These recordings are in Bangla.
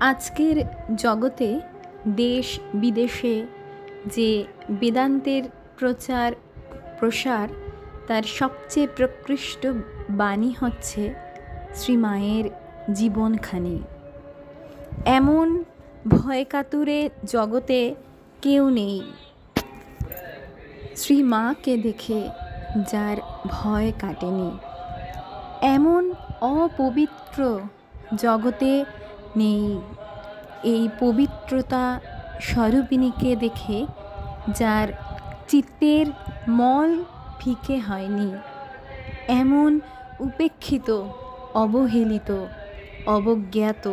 আজকের জগতে দেশ বিদেশে যে বেদান্তের প্রচার, প্রসার, তার সবচেয়ে প্রকৃষ্ট বাণী হচ্ছে শ্রীমায়ের জীবনখানি। এমন ভয় কাতুরে জগতে কেউ নেই। শ্রীমাকে দেখে যার ভয় কাটেনি। এমন অপবিত্র জগতে নেই। এই পবিত্রতা স্বরূপিণীকে দেখে যার চিত্তের মল ফিকে হয়নি, এমন উপেক্ষিত, অবহেলিত, অবজ্ঞাত।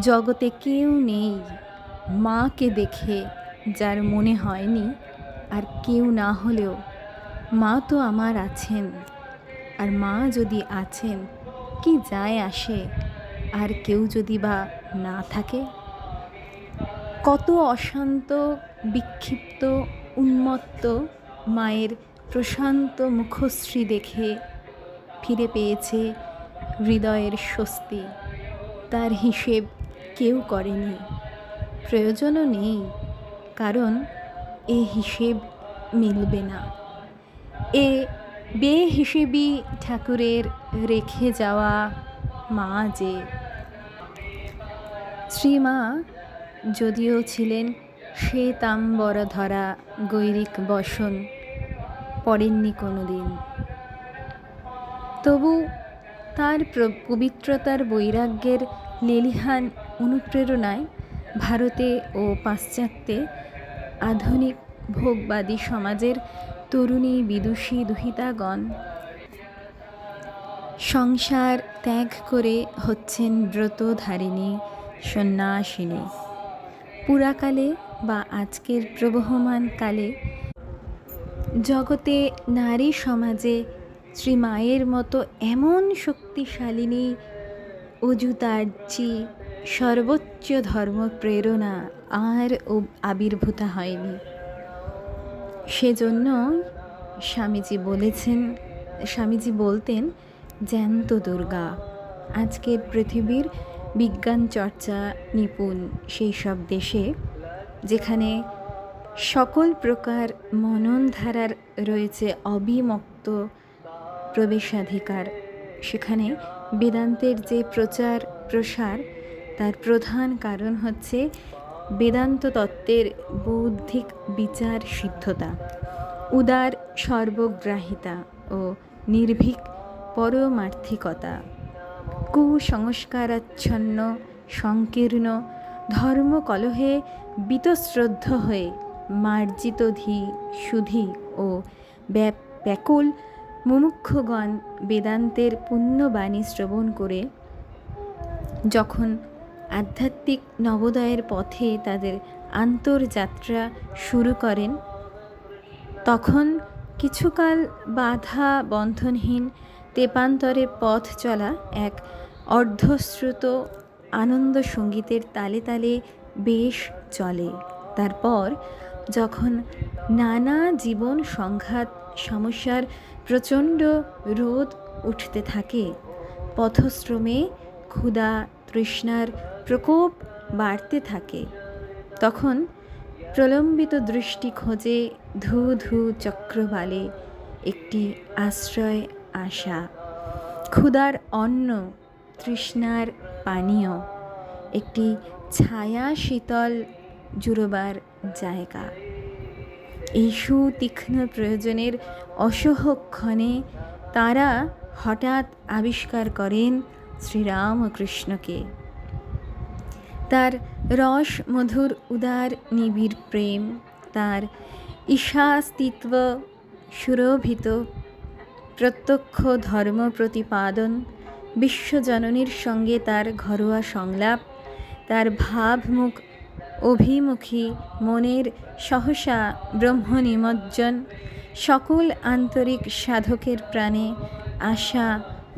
জগতে কেউ নেই মাকে দেখে যার মনে হয়নি, আর কেউ না হলেও মা তো আমার আছেন। আর মা যদি আছেন, কি যায় আসে? আর কেউ যদি বা না থাকে? কত অশান্ত, বিক্ষিপ্ত, উন্মত্ত মায়ের প্রশান্ত মুখশ্রী দেখে ফিরে পেয়েছে হৃদয়ের স্বস্তি। তার হিসেব কেউ করেনি। প্রয়োজনও নেই, কারণ এ হিসেব মিলবে না। এ বেহিসেবি ঠাকুরের রেখে যাওয়া মা যে শ্রীমা, যদিও ছিলেন শ্বেতাম্বর ধরা গৈরিক বসন পড়েননি কোনো দিন তবু তার পবিত্রতার বৈরাগ্যের লেলিহান অনুপ্রেরণায় ভারতে ও পাশ্চাত্যে আধুনিক ভোগবাদী সমাজের তরুণী বিদুষী দুহিতাগণ সংসার ত্যাগ করে হচ্ছেন ব্রতধারিণী সন্ন্যাসিনী। পুরাকালে বা আজকের প্রবহমান কালে জগতে নারী সমাজে শ্রীমায়ের মতো এমন শক্তিশালিনী অজুতার্জি সর্বোচ্চ ধর্ম প্রেরণা আর আবির্ভূত হয়নি। সেজন্য স্বামীজি বলেছেন, স্বামীজি বলতেন, জ্যান্ত দুর্গা, আজকের পৃথিবীর বিজ্ঞান চর্চা নিপুণ সেই সব দেশে যেখানে সকল প্রকার মননধারার রয়েছে অবিমক্ত প্রবেশাধিকার, সেখানে বেদান্তের যে প্রচার প্রসার, তার প্রধান কারণ হচ্ছে বেদান্ত তত্ত্বের বৌদ্ধিক বিচার সিদ্ধতা, উদার সর্বগ্রাহিতা ও নির্ভীক পরমার্থিকতা। কুসংস্কারাচ্ছন্ন সংকীর্ণ, ধর্মকলহে বীতশ্রদ্ধ হয়ে মার্জিত ধি, সুধি ও ব্যাকুল মুমুক্ষগণ বেদান্তের পুণ্যবাণী শ্রবণ করে যখন আধ্যাত্মিক নবোদয়ের পথে তাদের আন্তর্যাত্রা শুরু করেন, তখন কিছুকাল বাধা বন্ধনহীন তেপান্তরে পথ চলা এক অর্ধশ্রুত আনন্দ সঙ্গীতের তালে তালে বেশ চলে। তারপর যখন নানা জীবন সংঘাত সমস্যার প্রচণ্ড রোদ উঠতে থাকে, পথশ্রমে ক্ষুধা তৃষ্ণার প্রকোপ বাড়তে থাকে, তখন প্রলম্বিত দৃষ্টি খোঁজে ধু ধু চক্রবালে একটি আশ্রয় আশা। ক্ষুধার অন্ন তৃষ্ণার পানীয়, একটি ছায়া শীতল জুড়োবার জায়গা। এই সুতীক্ষ্ণ প্রয়োজনের অসহক্ষণে তারা হঠাৎ আবিষ্কার করেন শ্রীরামকৃষ্ণকে। তার রস মধুর উদার নিবিড় প্রেম, তার ঈশাস্তিত্ব সুরভিত প্রত্যক্ষ ধর্ম প্রতিপাদন বিশ্বজননীর সঙ্গে তার ঘরোয়া সংলাপ, তার ভাবমুখ অভিমুখী মনের সহসা ব্রহ্ম নিমজ্জন সকল আন্তরিক সাধকের প্রাণে আশা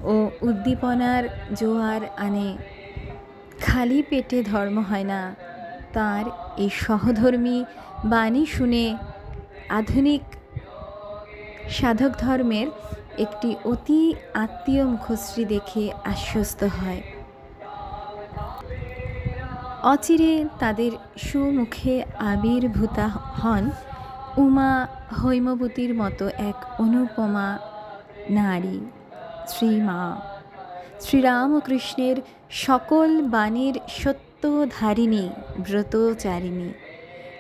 ও উদ্দীপনার জোয়ার আনে। খালি পেটে ধর্ম হয় না, তার এই সহধর্মী বাণী শুনে আধুনিক সাধক ধর্মের একটি অতি আত্মীয় মুখশ্রী দেখে আশ্বস্ত হয়। অচিরে তাদের সুমুখে আবির্ভূতা হন উমা হৈমবতীর মতো এক অনুপমা নারী। শ্রীমা শ্রীরামকৃষ্ণের সকল বাণীর সত্যধারিণী, ব্রতচারিণী।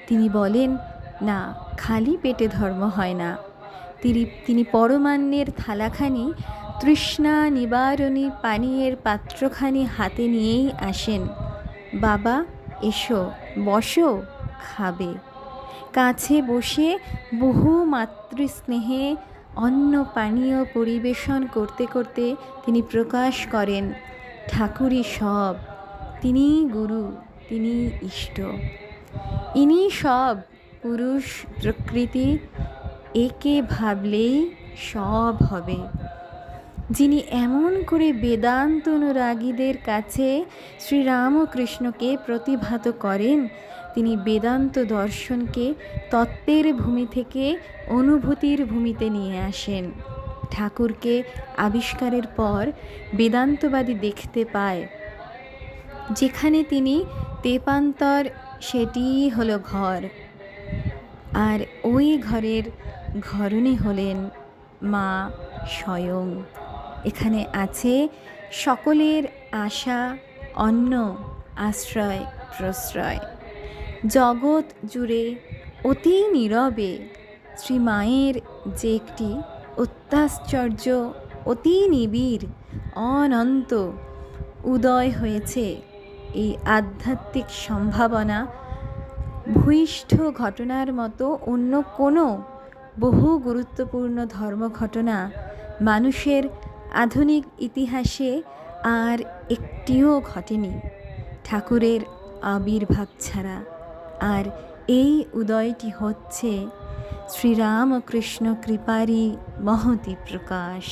তিনি বলেন, না, খালি পেটে ধর্ম হয় না। তিনি তিনি পরমান্নের থালাখানি, তৃষ্ণা নিবারণী পানীয়ের পাত্রখানি হাতে নিয়েই আসেন। বাবা, এসো, বসো, খাবে। কাছে বসে বহু মাতৃস্নেহে অন্ন পানীয় পরিবেশন করতে করতে তিনি প্রকাশ করেন, ঠাকুরই সব তিনি গুরু তিনি ইষ্ট। ইনি সব, পুরুষ, প্রকৃতি একে ভাবলেই সব হবে। যিনি এমন করে বেদান্ত অনুরাগীদের কাছে শ্রীরামকৃষ্ণকে প্রতিভাত করেন, তিনি বেদান্ত দর্শনকে তত্ত্বের ভূমি থেকে অনুভূতির ভূমিতে নিয়ে আসেন। ঠাকুরকে আবিষ্কারের পর বেদান্তবাদী দেখতে পায়। যেখানে তিনি তেপান্তর, সেটিই হলো ঘর। আর ওই ঘরের ঘরণী হলেন মা স্বয়ং। এখানে আছে সকলের আশা, অন্ন, আশ্রয়, প্রশ্রয়। জগৎ জুড়ে অতি নীরবে শ্রী মায়ের যে একটি অত্যাশ্চর্য, অতি নিবিড়, অনন্ত উদয় হয়েছে এই আধ্যাত্মিক সম্ভাবনা। ভূইষ্ঠ ঘটনার মতো অন্য কোনো বহু গুরুত্বপূর্ণ ধর্মঘটনা মানুষের আধুনিক ইতিহাসে আর একটিও ঘটেনি। ঠাকুরের আবির্ভাব ছাড়া। আর এই উদয়টি হচ্ছে শ্রীরামকৃষ্ণ কৃপারই মহতি প্রকাশ।